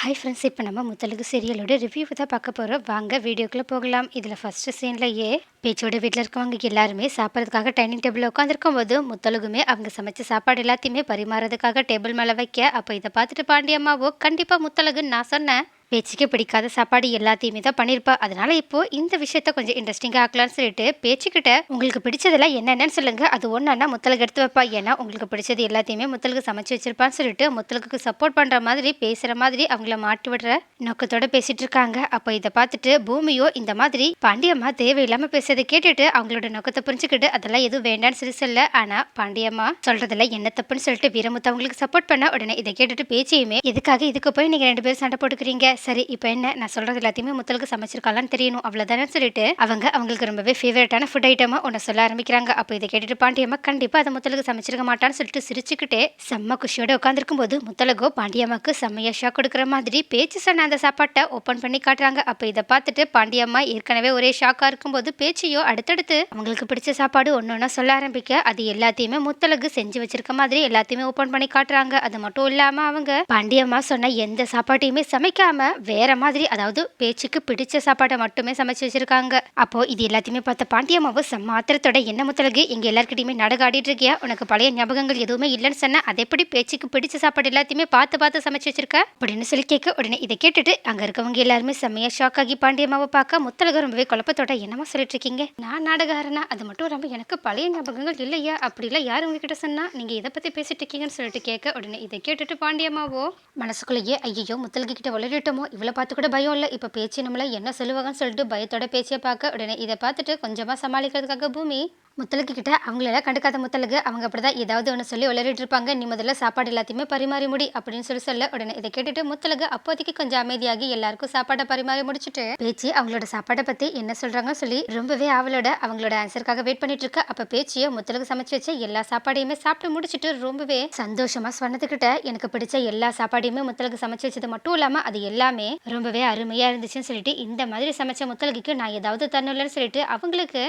Hi friends இப்போ நம்ம முத்தலுக்கு சீரியலோட review தான் பார்க்க போகிறோம் வாங்க வீடியோக்குள்ளே போகலாம். இதில் ஃபஸ்ட்டு சீன்லையே பேச்சோட வீட்டில் இருக்கவங்க எல்லாருமே சாப்பிட்றதுக்காக டைனிங் டேபிளில் உட்காந்துருக்கும் போது முத்தலுக்குமே அவங்க சமைச்ச சாப்பாடு எல்லாத்தையுமே பரிமாறதுக்காக டேபிள் மேலே வைக்க அப்போ இதை பார்த்துட்டு பாண்டியம்மாவோ கண்டிப்பாக முத்தலகுன்னு நான் சொன்னேன். பேச்சுக்கே பிடிக்காத சாப்பாடு எல்லாத்தையுமே தான் பண்ணியிருப்பா. அதனால இப்போ இந்த விஷயத்த கொஞ்சம் இன்ட்ரெஸ்டிங்காக ஆக்கலாம்னு சொல்லிட்டு பேச்சுக்கிட்ட உங்களுக்கு பிடிச்சதெல்லாம் என்னென்னு சொல்லுங்க. அது ஒன்னா முத்தலுக்கு எடுத்து வைப்பா. ஏன்னா உங்களுக்கு பிடிச்சது எல்லாத்தையுமே முத்தலுக்கு சமைச்சு வச்சிருப்பான்னு சொல்லிட்டு முத்தலுக்கு சப்போர்ட் பண்ணுற மாதிரி பேசுகிற மாதிரி அவங்கள மாட்டி விடுற நோக்கத்தோட பேசிட்டு இருக்காங்க. அப்போ இதை பார்த்துட்டு பூமியோ இந்த மாதிரி பாண்டியம்மா தேவையில்லாமல் பேசுறதை கேட்டுட்டு அவங்களோட நோக்கத்தை புரிஞ்சுக்கிட்டு அதெல்லாம் எதுவும் வேண்டாம்னு சொல்லி சொல்ல. ஆனால் பாண்டியம்மா சொல்றதுல என்ன தப்புன்னு சொல்லிட்டு வீரமுத்து அவங்களுக்கு சப்போர்ட் பண்ண உடனே இதை கேட்டுட்டு பேச்சையுமே எதுக்காக இதுக்கு போய் நீங்கள் ரெண்டு பேரும் சண்டை போட்டுக்கிறீங்க? சரி இப்போ என்ன? நான் சொல்கிறது எல்லாத்தையுமே முத்தலுக்கு சமைச்சிருக்காளான்னு தெரியணும். அவ்வளோதானே சொல்லிட்டு அவங்க அவங்களுக்கு ரொம்பவே ஃபேவரட்டான ஃபுட் ஐட்டமாக ஒன்று சொல்ல ஆரம்பிக்கிறாங்க. அப்போ இதை கேட்டுட்டு பாண்டியம்மா கண்டிப்பாக அதை முத்தலுக்கு சமைச்சிருக்க மாட்டான்னு சொல்லிட்டு சிரிச்சுக்கிட்டே செம்ம குஷியோட உட்காந்துருக்கும் போது முத்தலகோ பாண்டியம்மாக்கு செம்மையா ஷாக் கொடுக்குற மாதிரி பேச்சு சொன்ன அந்த சாப்பாட்டை ஓப்பன் பண்ணி காட்டுறாங்க. அப்போ இதை பார்த்துட்டு பாண்டியம்மா ஏற்கனவே ஒரே ஷாக்காக இருக்கும்போது பேச்சையோ அடுத்தடுத்து அவங்களுக்கு பிடிச்ச சாப்பாடு ஒன்று ஒன்றா சொல்ல ஆரம்பிக்க அது எல்லாத்தையுமே முத்தலகு செஞ்சு வச்சிருக்க மாதிரி எல்லாத்தையுமே ஓப்பன் பண்ணி காட்டுறாங்க. அது மட்டும் இல்லாமல் அவங்க பாண்டியம்மா சொன்ன எந்த சாப்பாட்டையுமே சமைக்காம வேற மாதிரி அதாவது பேச்சுக்கு பிடிச்ச சாப்பாடை மட்டுமே சமைச்சு வச்சிருக்காங்க. அப்போ இது எல்லாத்தையுமே பார்த்த பாண்டியம்மாவும் செம்ம என்ன முத்தலகு எங்க எல்லாருக்கிட்டையுமே நாடகம் ஆடிட்டு இருக்கியா? உனக்கு பழைய ஞாபகங்கள் எதுவுமே இல்லைன்னு சொன்ன அது எப்படி பேச்சுக்கு பிடிச்ச சாப்பாடு எல்லாத்தையுமே பார்த்து பார்த்து சமைச்சு வச்சிருக்க? அப்படின்னு சொல்லி கேட்க உடனே இதை கேட்டுட்டு அங்க இருக்கவங்க எல்லாருமே செம்மையா ஷாக் ஆகி பாண்டியம்மாவை பார்க்க முத்தலகு ரொம்பவே குழப்பத்தோட என்னமா சொல்லிட்டு இருக்கீங்க? நான் நாடகாரனா? அது மட்டும் ரொம்ப எனக்கு பழைய ஞாபகங்கள் இல்லையா? அப்படி யார் உங்ககிட்ட சொன்னா? நீங்க இதை பத்தி பேசிட்டு இருக்கீங்கன்னு சொல்லிட்டு கேட்க உடனே இதை கேட்டுட்டு பாண்டியம்மாவோ மனசுக்குள்ளேயே ஐயோ முத்தலகு கிட்ட வளரிட்டோமோ இவளை பார்த்து கூட பயம் இல்லை. இப்போ பேச்சு நம்மள என்ன சொல்லுவாங்கன்னு சொல்லிட்டு பயத்தோட பேச்சியை பார்க்க உடனே இதை பார்த்துட்டு கொஞ்சமாக சமாளிக்கிறதுக்காக பூமி முத்தலுக்கு கிட்ட அவங்களெல்லாம் கண்டுக்காத முத்தலுக்கு அவங்க அப்படிதான் ஏதாவது ஒன்று சொல்லி விளையாடிட்டு இருப்பாங்க. நீ முதல்ல சாப்பாடு எல்லாத்தையுமே பரிமாறி முடி அப்படின்னு சொல்லி சொல்ல உடனே இதை கேட்டுட்டு முத்தலுக்கு அப்போதைக்கு கொஞ்சம் அமைதியாகி எல்லாருக்கும் சாப்பாடை பரிமாறி முடிச்சுட்டு பேச்சு அவங்களோட சாப்பாடை பத்தி என்ன சொல்கிறாங்கன்னு சொல்லி ரொம்பவே அவளோட அவங்களோட ஆன்சருக்காக வெயிட் பண்ணிட்டு இருக்க. அப்ப பேச்சியை முத்தலுக்கு சமைச்சு வச்ச எல்லா சாப்பாடையுமே சாப்பிட்டு முடிச்சுட்டு ரொம்பவே சந்தோஷமா சொன்னதுக்கிட்ட எனக்கு பிடிச்ச எல்லா சாப்பாடையுமே முத்தலுக்கு சமைச்சு வச்சது மட்டும் இல்லாம அது எல்லாமே ரொம்பவே அருமையா இருந்துச்சுன்னு சொல்லிட்டு இந்த மாதிரி சமைச்ச முத்தலுக்கு நான் ஏதாவது தரணும்லன்னு சொல்லிட்டு அவங்களுக்கு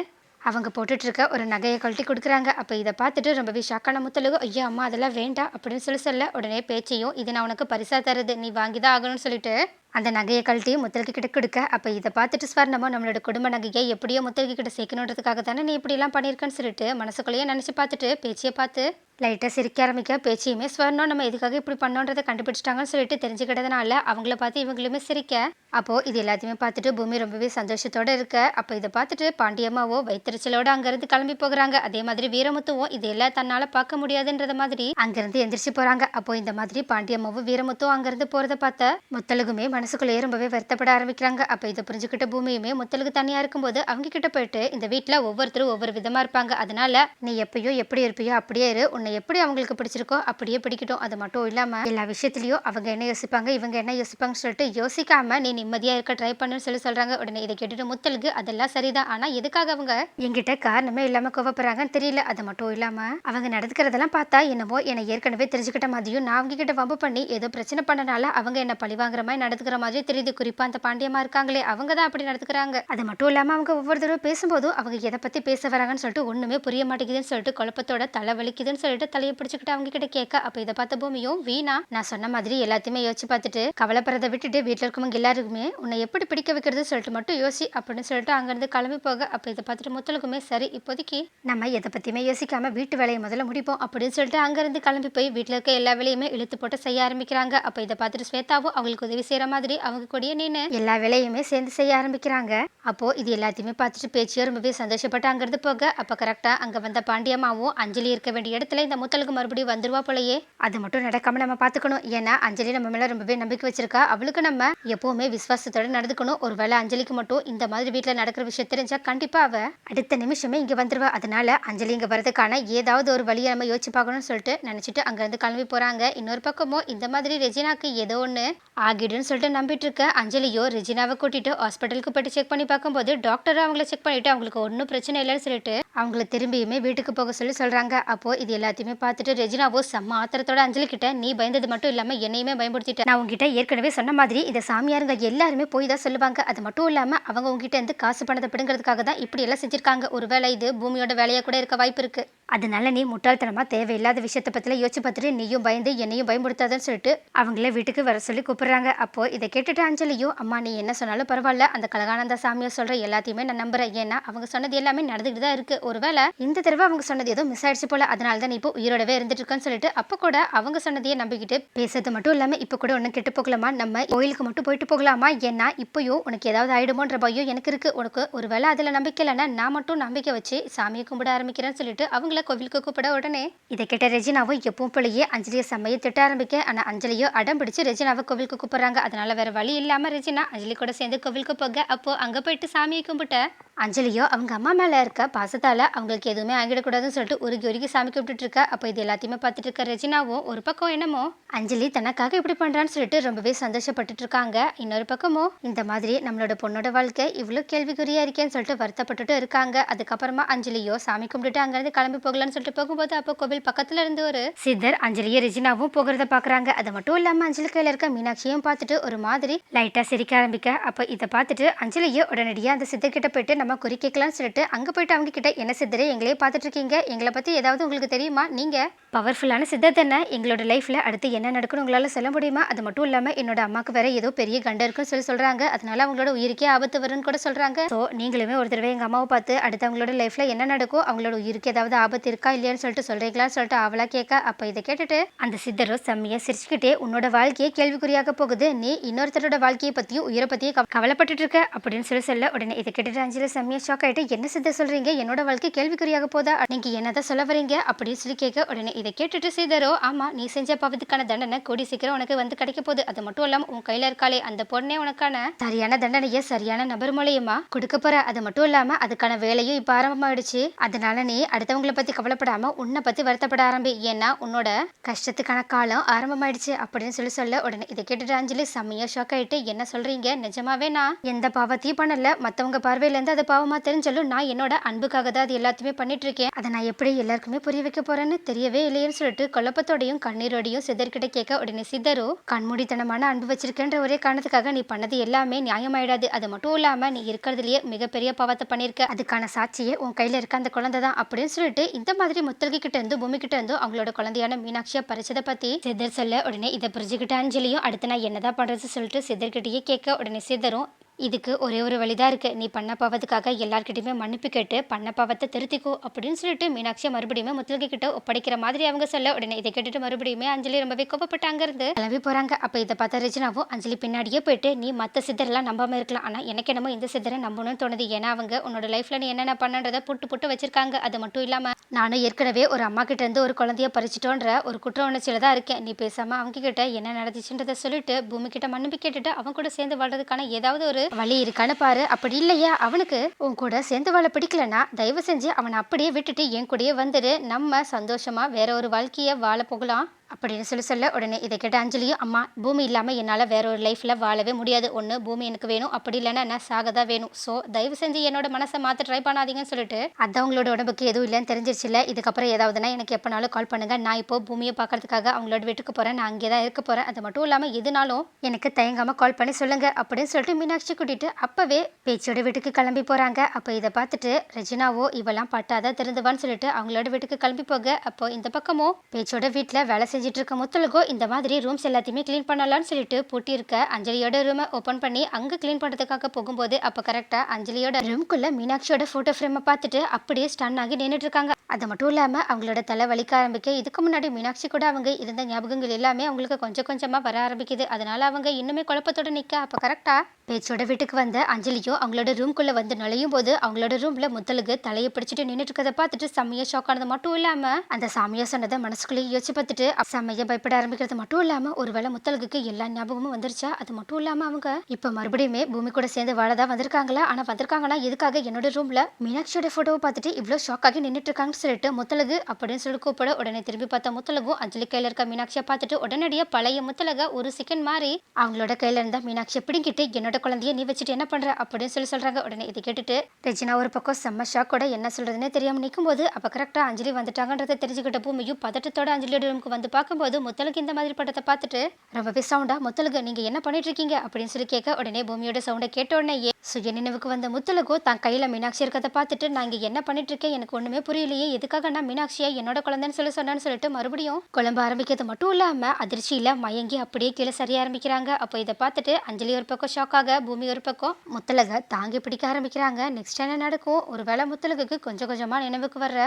அவங்க போட்டுட்ருக்க ஒரு நகையை கழட்டி கொடுக்குறாங்க. அப்போ இதை பார்த்துட்டு ரொம்பவே ஷாக்கான முத்தலகு ஐயா அம்மா அதெல்லாம் வேண்டாம் அப்படின்னு சொல்லி சொல்ல உடனே பேச்சையும் இது நான் உனக்கு பரிசாக தருது நீ வாங்கி தான் ஆகணும்னு சொல்லிட்டு அந்த நகையை கழட்டி முத்தலுக்கு கிட்ட கொடுக்க. அப்போ இதை பார்த்துட்டு ஸ்வர்ணமோ நம்மளோட குடும்ப நகையை எப்படியோ முத்தலுக்கு கிட்ட சேர்க்கணுன்றதுக்காக தானே நீ இப்படிலாம் பண்ணியிருக்கேன்னு சொல்லிட்டு மனசுக்குள்ளேயே நினச்சி பார்த்துட்டு பேச்சியை பார்த்து லைட்டாக சிரிக்க ஆரம்பிக்க பேச்சையுமே ஸ்வர்ணம் நம்ம எதுக்காக இப்படி பண்ணோன்றதை கண்டுபிடிச்சிட்டாங்கன்னு சொல்லிட்டு தெரிஞ்சுக்கிட்டதுனால அவங்கள பார்த்து இவங்களுமே சிரிக்க. அப்போது இது எல்லாத்தையுமே பார்த்துட்டு பூமி ரொம்பவே சந்தோஷத்தோடு இருக்க. அப்போ இதை பார்த்துட்டு பாண்டியம்மாவோ வைத்தறிச்சலோடு அங்கேருந்து கிளம்பி போகிறாங்க. அதே மாதிரி வீரமுத்துவும் இது எல்லாம் தன்னால் பார்க்க முடியாதுன்றத மாதிரி அங்கேருந்து எந்திரிச்சு போகிறாங்க அப்போ இந்த மாதிரி பாண்டியம்மாவும் வீரமுத்தும் அங்கேருந்து போகிறத பார்த்த முத்தலுகுமே மனசுக்குள்ளேயே ரொம்பவே வருத்தப்பட ஆரம்பிக்கிறாங்க. அப்போ இதை புரிஞ்சுக்கிட்ட பூமியுமே முத்தலுக்கு தனியாக இருக்கும்போது அவங்க கிட்ட போயிட்டு இந்த வீட்டில் ஒவ்வொருத்தரும் ஒவ்வொரு விதமாக இருப்பாங்க. அதனால நீ எப்பயோ எப்படி இருப்பியோ அப்படியே இரு. உன்னை எப்படி அவங்களுக்கு பிடிச்சிருக்கோ அப்படியே பிடிக்கட்டும். அது மட்டும் இல்லாமல் எல்லா விஷயத்துலையும் அவங்க என்ன யோசிப்பாங்க இவங்க என்ன யோசிப்பாங்கன்னு சொல்லிட்டு யோசிக்காம நீ நிம்மதியாக இருக்க ட்ரை பண்ணுன்னு சொல்லி சொல்கிறாங்க உடனே இதை கேட்டுட்டு முத்தலுக்கு அதெல்லாம் சரிதான். ஆனால் எதுக்காக அவங்க என்கிட்ட காரணமே இல்லாமல் கோவப்படுறாங்கன்னு தெரியல. அது மட்டும் இல்லாமல் அவங்க நடந்துக்கிறதெல்லாம் பார்த்தா என்னவோ என்னை ஏற்கனவே தெரிஞ்சுக்கிட்ட மாதிரியும் நான் அவங்க கிட்ட வம்பு பண்ணி ஏதோ பிரச்சனை பண்ணனால அவங்க என்ன பழி வாங்குற மாதிரி நடந்துக்கிற மாதிரி தெரியுது. குறிப்பாக அந்த பாண்டியமா இருக்காங்களே அவங்க தான் அப்படி நடந்துக்கிறாங்க. அது மட்டும் இல்லாமல் அவங்க ஒவ்வொரு தடவை பேசும்போதும் அவங்க எதை பற்றி பேச வராங்கன்னு சொல்லிட்டு ஒன்றுமே புரிய மாட்டேங்குதுன்னு சொல்லிட்டு குழப்பத்தோட தலை வலிக்குதுன்னு சொல்லிட்டு தலையை பிடிச்சிக்கிட்டு அவங்க கிட்ட கேட்க அப்போ இதை பார்த்த பூமியும் வீணா நான் சொன்ன மாதிரி எல்லாத்தையுமே யோசிச்சு பார்த்துட்டு கவலைப்படுறதை விட்டுட்டு வீட்டில் இருக்கவங்க எல்லாருக்குமே உன்னை எப்படி பிடிக்க வைக்கிறது சொல்லிட்டு மட்டும் யோசி அப்படின்னு சொல்லிட்டு அங்கேருந்து கிளம்பி போக அப்போ இதை பார்த்துட்டு முத்தலுக்குமே சரி இப்போதைக்கு நம்ம எதை பற்றியுமே யோசிக்காம வீட்டு வேலையை முதல்ல முடிப்போம் அப்படின்னு சொல்லிட்டு அங்கேருந்து கிளம்பி போய் வீட்டில் இருக்க எல்லா வேலையுமே இழுத்து போட்டு செய்ய ஆரம்பிக்கிறாங்க. அப்போ இதை பார்த்துட்டு ஸ்வேதாவும் அவங்களுக்கு உதவி செய்கிற மாதிரி அவங்க கூடயே நின்று எல்லா வேலையுமே சேர்ந்து செய்ய ஆரம்பிக்கிறாங்க. அப்போ இது எல்லாத்தையுமே பார்த்துட்டு பேச்சியோ ரொம்பவே சந்தோஷப்பட்டு அங்கேருந்து போக அப்போ கரெக்டாக அங்கே வந்த பாண்டியம்மாவும் அஞ்சலி இருக்க வேண்டிய இடத்துல இந்த முத்தலுக்கு மறுபடியும் வந்துருவா போலயே. அது மட்டும் நடக்காம நம்ம பார்த்துக்கணும் ஏன்னா அஞ்சலி நம்ம மேலே ரொம்பவே நம்பிக்கை வச்சிருக்கா. அவளுக்கு நம்ம எப்பவுமே விசுவாசத்தோட நடந்துக்கணும். ஒருவேளை அஞ்சலிக்கு மட்டும் இந்த மாதிரி வீட்டில் நடக்கிற விஷயம் தெரிஞ்சா கண்டிப்பா அவ அடுத்த நிமிஷமே இங்க வந்துருவா. அதனால அஞ்சலி இங்க வரதுக்கான ஏதாவது ஒரு வழியை நம்ம யோசிச்சு பார்க்கணும்னு சொல்லிட்டு நினைச்சிட்டு அங்கேருந்து கிளம்பி போறாங்க. இன்னொரு பக்கமும் இந்த மாதிரி ரெஜினாக்கு ஏதோ ஒன்று ஆகிடுன்னு சொல்லிட்டு நம்பிட்டு இருக்க அஞ்சலியோ ரெஜினாவை கூட்டிட்டு ஹாஸ்பிட்டலுக்கு போயிட்டு செக் பண்ணி பார்க்கும்போது டாக்டர் அவங்கள செக் பண்ணிட்டு அவங்களுக்கு ஒன்றும் பிரச்சனை இல்லைன்னு சொல்லிட்டு அவங்கள திரும்பியுமே வீட்டுக்கு போக சொல்லி சொல்கிறாங்க அப்போது இது எல்லாத்தையுமே எல்லாத்தையுமே பார்த்துட்டு ரெஜினாவோ செம்ம ஆத்திரத்தோட அஞ்சலி கிட்ட நீ பயந்தது மட்டும் இல்லாமல் என்னையுமே பயன்படுத்திட்ட நான் உங்ககிட்ட ஏற்கனவே சொன்ன மாதிரி இந்த சாமியாருங்க எல்லாருமே போய் தான் சொல்லுவாங்க. அது மட்டும் இல்லாமல் அவங்க உங்ககிட்ட இருந்து காசு பணத்தை பிடுங்கிறதுக்காக தான் இப்படி எல்லாம் செஞ்சிருக்காங்க. ஒருவேளை இது பூமியோட வேலையாக கூட இருக்க வாய்ப்பு இருக்கு. அதனால நீ முட்டாள்தனமாக தேவையில்லாத விஷயத்தை பற்றிலாம் யோசிச்சு பார்த்துட்டு நீயும் பயந்து என்னையும் பயன்படுத்தாதன்னு சொல்லிட்டு அவங்கள வீட்டுக்கு வர சொல்லி கூப்பிடுறாங்க. அப்போ இதை கேட்டுட்டு அஞ்சலியும் அம்மா நீ என்ன சொன்னாலும் பரவாயில்ல. அந்த கலகானந்த சாமியை சொல்ற எல்லாத்தையுமே நான் நம்புறேன். ஏன்னா அவங்க சொன்னது எல்லாமே நடந்துகிட்டு தான் இருக்கு. ஒருவேளை இந்த தடவை அவங்க சொன்னது ஏதோ மிஸ் ஆயிடுச்சு போல. அதனால தான் நீ இப்போ உயிரோடவே இருந்துட்டுருக்கான்னு சொல்லிட்டு அப்போ கூட அவங்க சொன்னதையே நம்பிக்கிட்டு பேசுறது மட்டும் இல்லாமல் இப்போ கூட ஒன்றும் கெட்டு போகலாமா? நம்ம கோயிலுக்கு மட்டும் போயிட்டு போகலாமா? ஏன்னா இப்போயும் உனக்கு ஏதாவது ஆயிடுமோன்ற பயம் எனக்கு இருக்குது உனக்கு ஒரு வேளை அதில் நம்பிக்கை இல்லைன்னா நான் மட்டும் நம்பிக்கை வச்சு சாமியை கும்பிட ஆரம்பிக்கிறேன்னு சொல்லிட்டு அவங்கள கோவிலுக்கு கூப்பிட உடனே இதை கேட்ட ரெஜினாவும் எப்பவும் போலயே அஞ்சலியை செம்மையை திட்ட ஆரம்பிக்க ஆனால் அஞ்சலியோ அடம் பிடிச்சு ரெஜினாவை கோவிலுக்கு கூப்பிட்றாங்க. அதனால வேற வழி இல்லாமல் ரெஜினா அஞ்சலி கூட சேர்ந்து கோவிலுக்கு போக அப்போ அங்கே போயிட்டு சாமியை கும்பிட்ட அஞ்சலியோ அவங்க அம்மா மேலே இருக்க பாசத்தால் அவங்களுக்கு எதுவுமே ஆகிடக்கூடாதுன்னு சொல்லிட்டு உருகி உருகி சாமி கும்பிட்டுட்டு இருக்கா. அப்போ இது எல்லாத்தையுமே பார்த்துட்டு இருக்க ரெஜினாவும் ஒரு பக்கம் என்னமோ அஞ்சலி தனக்காக இப்படி பண்ணுறான்னு சொல்லிட்டு ரொம்பவே சந்தோஷப்பட்டுட்டு இருக்காங்க. இன்னொரு பக்கமோ இந்த மாதிரி நம்மளோட பொண்ணோட வாழ்க்கை இவ்வளோ கேள்விக்குறியாக இருக்கேன்னு சொல்லிட்டு வருத்தப்பட்டுட்டு இருக்காங்க. அதுக்கப்புறமா அஞ்சலியோ சாமி கும்பிட்டுட்டு அங்கேருந்து கிளம்பி போகலான்னு சொல்லிட்டு போகும்போது அப்போ கோவில் பக்கத்தில் இருந்து ஒரு சித்தர் அஞ்சலியை ரெஜினாவும் போகிறத பார்க்குறாங்க அது மட்டும் இல்லாமல் அஞ்சலி கையில் இருக்க மீனாட்சியும் பார்த்துட்டு ஒரு மாதிரி லைட்டாக சிரிக்க ஆரம்பிக்க. அப்போ இதை பார்த்துட்டு அஞ்சலியோ உடனடியாக அந்த சித்தர்கிட்ட போயிட்டு நம்ம குறி குறிக்கலாம்னு சொல்லிட்டு அங்கே போயிட்டு அவங்க கிட்ட என்ன சித்தரே எங்களே பார்த்துட்டு இருக்கீங்க எங்களை பற்றி ஏதாவது உங்களுக்கு தெரியுமா? நீங்கள் பவர்ஃபுல்லான சித்தர் தானே. எங்களோட லைஃப்பில் அடுத்து என்ன நடக்குன்னு உங்களால் சொல்ல முடியுமா? அது மட்டும் இல்லாமல் என்னோட அம்மாவுக்கு வேற ஏதோ பெரிய கண்ட இருக்குன்னு சொல்லி சொல்கிறாங்க அதனால அவங்களோட உயிருக்கே ஆபத்து வரும்னு கூட சொல்கிறாங்க ஸோ நீங்களுமே ஒரு தடவை எங்கள் அம்மாவை பார்த்து அடுத்து அவங்களோட லைஃப்பில் என்ன நடக்கும் அவங்களோட உயிருக்கு ஏதாவது ஆபத்து இருக்கா இல்லையான்னு சொல்லிட்டு சொல்கிறீங்களான்னு சொல்லிட்டு அவளா கேட்க அப்போ இதை கேட்டுட்டு அந்த சித்தரும் செம்மையாக சிரிச்சுக்கிட்டே உன்னோட வாழ்க்கையே கேள்விக்குறியாக போகுது. நீ இன்னொருத்தரோட வாழ்க்கையை பற்றியும் உயிரை பற்றியும் கவலைப்பட்டுட்டு இருக்க அப்படின்னு சொல்லி சொல்ல உடனே இதை கேட்டுட்டு அஞ்சலி செம்மையா ஷாக் ஆகிட்டு என்ன சித்த சொல்கிறீங்க என்னோட வாழ்க்கை கேள்விக்குறியாக போதா? நீங்கள் என்னதான் சொல்ல வரீங்க அப்படின்னு சொல்லி கேட்க உடனே இதை கேட்டுட்டு சிதரோ ஆமாம் நீ செஞ்ச பாவத்துக்கான தண்டனை கூடி சீக்கிரம் உனக்கு வந்து கிடைக்க போகுது. அது மட்டும் இல்லாமல் உன் கையில் இருக்காளே அந்த பொண்ணே உனக்கான சரியான தண்டனையை சரியான நபர் மூலியமா கொடுக்க போற? அது மட்டும் இல்லாமல் அதுக்கான வேலையும் இப்போ ஆரம்பமாயிடுச்சு. அதனால நீ அடுத்தவங்களை பற்றி கவலைப்படாமல் உன்னை பற்றி வருத்தப்பட ஆரம்பி. ஏன்னா உன்னோட கஷ்டத்துக்கான காலம் ஆரம்பமாயிடுச்சு. அப்படின்னு சொல்லி சொல்ல உடனே இதை கேட்டுட்டு அஞ்சலி செம்மையா ஷாக் ஆகிட்டு என்ன சொல்கிறீங்க நிஜமாவே நான் எந்த பாவத்தையும் பண்ணல. மற்றவங்க பார்வையிலேருந்து அதை பாவமா தெரிஞ்சாலும் நான் என்னோட அன்புக்காக தான் அது எல்லாத்தையுமே பண்ணிட்டு இருக்கேன் அதை நான் எப்படி எல்லாருக்குமே புரிய வைக்க போறேன்னு தெரியவே இல்லையேன்னு சொல்லிட்டு குழப்பத்தோடையும் கண்ணீரோடையும் சிதர்கிட்ட கேட்க உடனே சிதரோ கண்மூடித்தனமான அன்பு வச்சிருக்கேன்ற ஒரே காரணத்துக்காக நீ பண்ணது எல்லாமே நியாயமாயிடாது. அது மட்டும் இல்லாம நீ இருக்கிறதுலயே மிகப்பெரிய பாவத்தை பண்ணியிருக்க. அதுக்கான சாட்சியே உன் கையில இருக்க அந்த குழந்தை தான். அப்படின்னு சொல்லிட்டு இந்த மாதிரி முத்தல்கி கிட்ட இருந்து பூமி கிட்ட இருந்து அவங்களோட குழந்தையான மீனாட்சியை பறிச்சதை பத்தி சிதர் சொல்ல உடனே இதை புரிஞ்சுக்கிட்ட அஞ்சலியும் அடுத்து நான் என்னதான் பண்றது சொல்லிட்டு சிதர்கிட்டயே கேட்க உடனே சிதரும் இதுக்கு ஒரே ஒரு வழிதான் இருக்குது நீ பண்ண பாவத்துக்காக எல்லார்கிட்டயுமே மன்னிப்பு கேட்டு பண்ண பாவத்தை திருத்திக்கோ அப்படின்னு சொல்லிட்டு மீனாட்சியை மறுபடியுமே முத்துலகை கிட்ட ஒப்படைக்கிற மாதிரி அவங்க சொல்ல உடனே இதை கேட்டுட்டு மறுபடியுமே அஞ்சலி ரொம்பவே கோபப்பட்டு அங்கேருந்து கிளம்பி போகிறாங்க அப்போ இதை பார்த்த ரஜினாவும் அஞ்சலி பின்னாடியே போயிட்டு நீ மற்ற சித்தரெல்லாம் நம்பாமல் இருக்கலாம். ஆனால் எனக்கு என்னமோ இந்த சித்தரை நம்பணும்னு தோணுது. ஏன்னா அவங்க உன்னோட லைஃப்பில் நீ என்னென்ன பண்ணன்றதை புட்டு புட்டு வச்சிருக்காங்க. அது மட்டும் இல்லாமல் நானும் ஏற்கனவே ஒரு அம்மா கிட்ட இருந்து ஒரு குழந்தைய பறிச்சிட்டோன்ற ஒரு குற்ற உணர்ச்சியில் தான் இருக்கேன். நீ பேசாமல் அவங்க கிட்ட என்ன நடந்துச்சுன்றதை சொல்லிட்டு பூமி கிட்ட மன்னிப்பு கேட்டுட்டு அவங்க கூட சேர்ந்து வாழ்றதுக்கான ஏதாவது ஒரு வழி இருக்கான்னு பாரு. அப்படி இல்லையா அவனுக்கு உன் கூட சேர்ந்து வாழ பிடிக்கலனா தயவு செஞ்சு அவனை அப்படியே விட்டுட்டு என் கூடயே வந்துடு நம்ம சந்தோஷமா வேற ஒரு வாழ்க்கைய வாழ போகலாம். அப்படின்னு சொல்லி சொல்ல உடனே இதை கேட்ட அஞ்சலியும் அம்மா பூமி இல்லாமல் என்னால் வேற ஒரு லைஃப்பில் வாழவே முடியாது. ஒன்று பூமி எனக்கு வேணும். அப்படி இல்லைன்னா நான் சாக தான் வேணும். ஸோ தயவு செஞ்சு என்னோட மனசை மாற்ற ட்ரை பண்ணாதீங்கன்னு சொல்லிட்டு அது அவங்களோட உடம்புக்கு எதுவும் இல்லைன்னு தெரிஞ்சிருச்சுல இதுக்கப்புறம் ஏதாவதுனா எனக்கு எப்போனாலும் கால் பண்ணுங்க. நான் இப்போ பூமியை பார்க்கறதுக்காக அவங்களோட வீட்டுக்கு போகிறேன் நான் அங்கே தான் இருக்க போகிறேன் அது மட்டும் இல்லாமல் எதுனாலும் எனக்கு தயங்காமல் கால் பண்ணி சொல்லுங்க. அப்படின்னு சொல்லிட்டு மீனாட்சி கூட்டிட்டு அப்பவே பேச்சோட வீட்டுக்கு கிளம்பி போகிறாங்க அப்போ இதை பார்த்துட்டு ரெஜினாவோ இவெல்லாம் பட்டாதான் திருந்துவான்னு சொல்லிட்டு அவங்களோட வீட்டுக்கு கிளம்பி போக அப்போ இந்த பக்கமோ பேச்சோட வீட்டில் வேலை செஞ்சுட்டு இருக்க முத்தலுக்கோ இந்த மாதிரி ரூம்ஸ் எல்லாத்தையுமே க்ளீன் பண்ணலாம்னு சொல்லிட்டு பூட்டி இருக்க அஞ்சலியோட ரூமை ஓப்பன் பண்ணி அங்கே க்ளீன் பண்ணுறதுக்காக போகும்போது அப்போ கரெக்டாக அஞ்சலியோட ரூம்குள்ளே மீனாட்சியோட ஃபோட்டோ ஃப்ரேமை பார்த்துட்டு அப்படியே ஸ்டன் ஆகி நின்றுட்டு இருக்காங்க அது மட்டும் இல்லாமல் அவங்களோட தலை வலிக்க ஆரம்பிக்க இதுக்கு முன்னாடி மீனாட்சி கூட அவங்க இருந்த ஞாபகங்கள் எல்லாமே அவங்களுக்கு கொஞ்சம் கொஞ்சமாக வர ஆரம்பிக்குது. அதனால அவங்க இன்னுமே குழப்பத்தோட நிற்க அப்போ கரெக்டாக பேச்சோட வீட்டுக்கு வந்த அஞ்சலியும் அவங்களோட ரூம்குள்ளே வந்து நுழையும் போது அவங்களோட ரூமில் முத்தலுக்கு தலையை பிடிச்சிட்டு நின்றுட்டு இருக்கதை பார்த்துட்டு செம்மையாக ஷாக் ஆனது மட்டும் இல்லாமல் அந்த சாமியா சொன்னதை மனசுக்குள்ளேயே யோசிச்சு பார்த்துட்டு செம்மையா பயப்பட ஆரம்பிக்கிறது மட்டும் இல்லாமல் ஒருவேளை முத்தலுக்கு எல்லா ஞாபகமும் வந்துருச்சா? அது மட்டும் இல்லாமல் அவங்க இப்போ மறுபடியுமே பூமி கூட சேர்ந்து வாழதான் வந்திருக்காங்களா? ஆனால் வந்திருக்காங்கன்னா எதுக்காக என்னோட ரூமில் மீனாட்சியோட ஃபோட்டோவை பார்த்துட்டு இவ்வளோ ஷாக் ஆகி நின்றுட்டு இருக்காங்கன்னு சொல்லிட்டு முத்தலகு அப்படின்னு சொல்லி கூப்பிட உடனே திரும்பி பார்த்த முத்தலகும் அஞ்சலி கையில் இருக்க மீனாட்சியை பார்த்துட்டு உடனடியாக பழைய முத்தலக ஒரு செகண்ட் மாறி அவங்களோட கையில இருந்த மீனாட்சியை பிடிங்கிட்டு என்னோட குழந்தைய நீ வச்சுட்டு என்ன பண்ற? அப்படின்னு சொல்லி சொல்றாங்க. உடனே இதை கேட்டுட்டு ரெஜினா ஒரு பக்கம் செம்ம ஷாக்கோட என்ன சொல்கிறதுனே தெரியாம நிற்கும்போது அப்போ கரெக்டாக அஞ்சலி வந்துட்டாங்கன்றதை தெரிஞ்சுக்கிட்ட பூமியும் பதட்டத்தோட அஞ்சலியோட ரூமுக்கு வந்து பார்க்கும்போது முத்தலுக்கு இந்த மாதிரி படத்தை பார்த்துட்டு ரொம்பவே சவுண்டா? முத்தலுக்கு நீங்க என்ன பண்ணிட்டு இருக்கீங்க அப்படின்னு சொல்லி கேட்க உடனே பூமியோட சவுண்டை கேட்ட உடனே சுய நினைவுக்கு வந்த முத்தலுக்கோ தான் கையில மீனாட்சி இருக்கிறத பார்த்துட்டு நான் இங்க என்ன பண்ணிட்டு இருக்கேன் எனக்கு ஒண்ணுமே புரியலையே. எதுக்காக நான் மீனாட்சியா? என்னோட குழந்தைன்னு சொல்லி சொன்னேன்னு சொல்லிட்டு மறுபடியும் குழம்ப ஆரம்பிக்கிறது மட்டும் இல்லாம அதிர்ச்சியில மயங்கி அப்படியே கீழே சரிய ஆரம்பிக்கிறாங்க. அப்போ இதை பார்த்துட்டு அஞ்சலி ஒரு பக்கம் ஷாக்காக பூமி ஒரு பக்கம் முத்தலக தாங்கி பிடிக்க ஆரம்பிக்கிறாங்க. நெக்ஸ்ட் என்ன நடக்கும்? ஒருவேளை முத்தலகுக்கு கொஞ்சம் கொஞ்சமா நினைவுக்கு வர்ற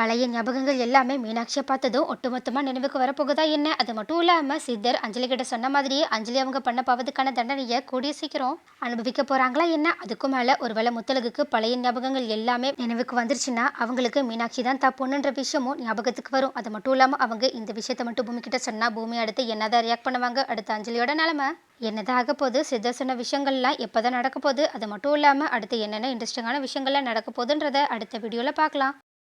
பழைய ஞாபகங்கள் எல்லாமே மீனாட்சியை பார்த்ததும் ஒட்டுமொத்தமாக நினைவுக்கு வரப்போகுதா என்ன? அது மட்டும் இல்லாமல் சித்தர் அஞ்சலி கிட்ட சொன்ன மாதிரியே அஞ்சலி அவங்க பண்ண பாவதுக்கான தண்டனையை கூடிய சீக்கிரம் அனுபவிக்க போகிறாங்களா என்ன? அதுக்கும் மேலே ஒருவேளை முத்தலகுக்கு பழைய ஞாபகங்கள் எல்லாமே நினைவுக்கு வந்துருச்சுன்னா அவங்களுக்கு மீனாட்சி தான் தப்புன்னுன்ற விஷயமும் ஞாபகத்துக்கு வரும். அது மட்டும் இல்லாமல் அவங்க இந்த விஷயத்தை மட்டும் பூமி கிட்ட சொன்னால் பூமி அடுத்து என்னதான் ரியாக்ட் பண்ணுவாங்க? அடுத்து அஞ்சலியோட நிலமை? என்னதான் ஆக போகுது? சித்தர் சொன்ன விஷயங்கள்லாம் எப்போ தான் நடக்க போகுது? அது மட்டும் இல்லாமல் அடுத்து என்னென்ன இன்ட்ரெஸ்டிங்கான விஷயங்கள்லாம் நடக்க போகுதுன்றதை அடுத்த வீடியோவில் பார்க்கலாம்.